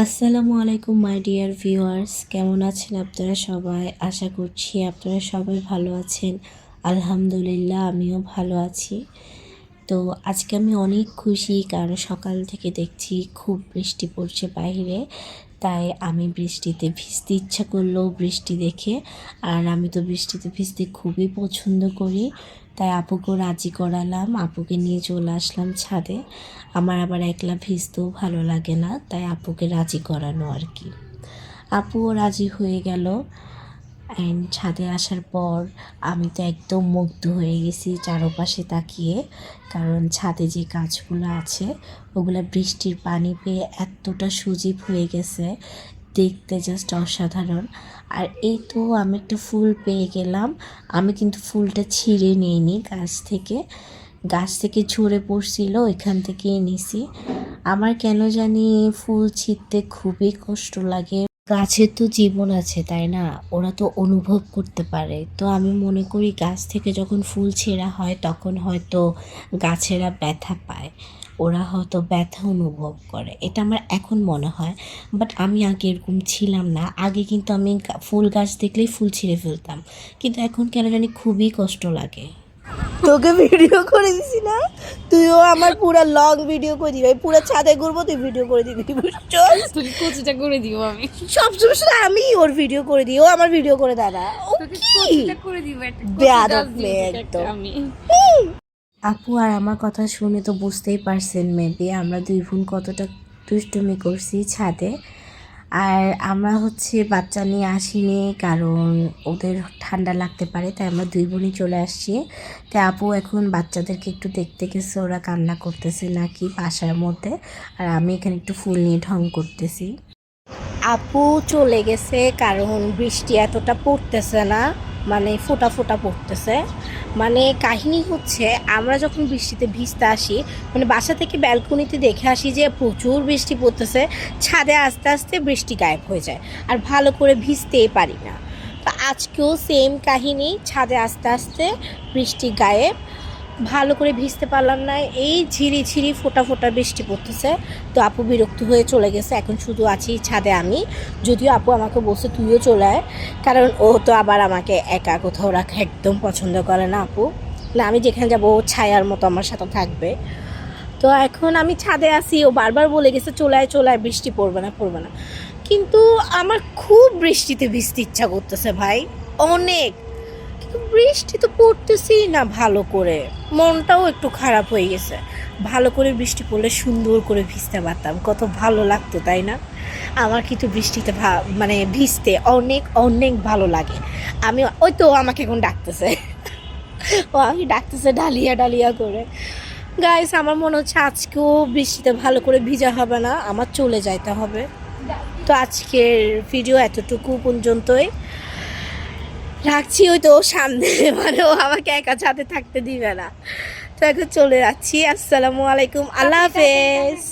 আসসালামু আলাইকুম my dear viewers কেমন আছেন আপনারা সবাই? আশা করছি আপনারা সবাই ভালো আছেন। আলহামদুলিল্লাহ, আমিও ভালো আছি। তো আজকে আমি অনেক খুশি, কারণ সকাল থেকে দেখছি খুব বৃষ্টি পড়ছে বাইরে। তাই আমি বৃষ্টিতে ভিজতে ইচ্ছা করল বৃষ্টি দেখে, আর আমি তো বৃষ্টিতে ভিজতে খুবই পছন্দ করি। তাই আপুকেও রাজি করালাম, আপুকে নিয়ে চলে আসলাম ছাদে। আমার আবার একলা ভিজতেও ভালো লাগে না, তাই আপুকে রাজি করানো আর কি। আপুও রাজি হয়ে গেল। অ্যান্ড ছাদে আসার পর আমি তো একদম মুগ্ধ হয়ে গেছি চারপাশে তাকিয়ে, কারণ ছাদে যে গাছগুলো আছে, ওগুলো বৃষ্টির পানি পেয়ে এতটা সজীব হয়ে গেছে দেখতে জাস্ট অসাধারণ। আর এই তো আমি একটা ফুল পেয়ে গেলাম। আমি কিন্তু ফুলটা ছিঁড়ে নিইনি গাছ থেকে। গাছ থেকে ঝরে পড়ছিল, ওইখান থেকেই নিছি। আমার কেন জানি ফুল ছিঁড়তে খুবই কষ্ট লাগে। গাছের তো জীবন আছে, তাই না? ওরা তো অনুভব করতে পারে। তো আমি মনে করি গাছ থেকে যখন ফুল ছেঁড়া হয়, তখন হয়তো গাছেরা ব্যথা পায়। ওরা হয়তো ব্যথা অনুভব করে এটা আমার এখন মনে হয়। বাট আমি আগে এরকম ছিলাম না। আগে কিন্তু আমি ফুল গাছ দেখলেই ফুল ছিঁড়ে ফেলতাম। কিন্তু এখন কেন জানি খুবই কষ্ট লাগে। তোকে ভিডিও করে দিছি না? তুইও আমার পুরা লং ভিডিও করে দিবি। পুরো ছাদে ঘুরবো তুই ভিডিও করে দিবি চল তোকে কোচিটা করে দিব আমি। সব সময় শুধু আমি ওর ভিডিও করে দিই ও আমার ভিডিও করে দাদা। ও তোকে কি? করে দিব একটা একদম। আপু আর আমার কথা শুনে তো বুঝতেই পারছেন মেবি আমরা দুই বোন কতটা দুষ্টুমি করছি ছাদে। আর আমরা হচ্ছে বাচ্চা নিয়ে আসিনি, কারণ ওদের ঠান্ডা লাগতে পারে, তাই আমরা দুই বোনই চলে আসছি। তাই আপু এখন বাচ্চাদেরকে একটু দেখতে গেছে, ওরা কান্না করতেছে নাকি বাসার মধ্যে। আর আমি এখানে একটু ফুল নিয়ে ঢং করতেছি। আপু চলে গেছে, কারণ বৃষ্টি এতটা পড়তেছে না মানে ফোটা ফোটা পড়তেছে। মানে কাহিনী হচ্ছে, আমরা যখন বৃষ্টিতে ভিজতে আসি মানে বাসা থেকে ব্যালকনিতে দেখে আসি যে প্রচুর বৃষ্টি পড়তেছে, ছাদে আস্তে আস্তে বৃষ্টি গায়েব হয়ে যায়, আর ভালো করে ভিজতেই পারি না। তো আজকেও সেম কাহিনী, ছাদে আস্তে আস্তে বৃষ্টি গায়েব ভালো করে ভিজতে পারলাম না। এই ঝিরি ঝিরি ফোটা ফোটা বৃষ্টি পড়তেছে। তো আপু বিরক্ত হয়ে চলে গেছে। এখন শুধু আছি ছাদে আমি। যদিও আপু আমাকে বলছে তুইও চলে আয়। কারণ ও তো আবার আমাকে একা কোথাও রাখা একদম পছন্দ করে না আপু। না, আমি যেখানে যাব, ও ছায়ার মতো আমার সাথে থাকবে। তো এখন আমি ছাদে আসি ও বারবার বলে গেছে, চলে আয় চলে আয়, বৃষ্টি পড়বে না পড়বে না। কিন্তু আমার খুব বৃষ্টিতে ভিজতে ইচ্ছা করতেছে ভাই। অনেক। বৃষ্টি তো পড়তেছেই না ভালো করে। মনটাও একটু খারাপ হয়ে গেছে। ভালো করে বৃষ্টি পড়লে সুন্দর করে ভিজতে পারতাম। কত ভালো লাগতো, তাই না? আমার কিন্তু বৃষ্টিতে মানে ভিজতে অনেক অনেক ভালো লাগে। আমি, ওই তো আমাকে এখন ডাকতেছে। ও আমি ডাকতেছে ডালিয়া ডালিয়া করে। গাইস আমার মনে হচ্ছে আজকেও বৃষ্টিতে ভালো করে ভিজা হবে না। আমার চলে যাইতে হবে। তো আজকের ভিডিও এতটুকু পর্যন্তই। রাখছি, ওই তো সামনে মানে ও আমাকে একা ছাদে থাকতে দিবে না। তো এখন চলে যাচ্ছি, আসসালামু আলাইকুম, আল্লাহ হাফেজ।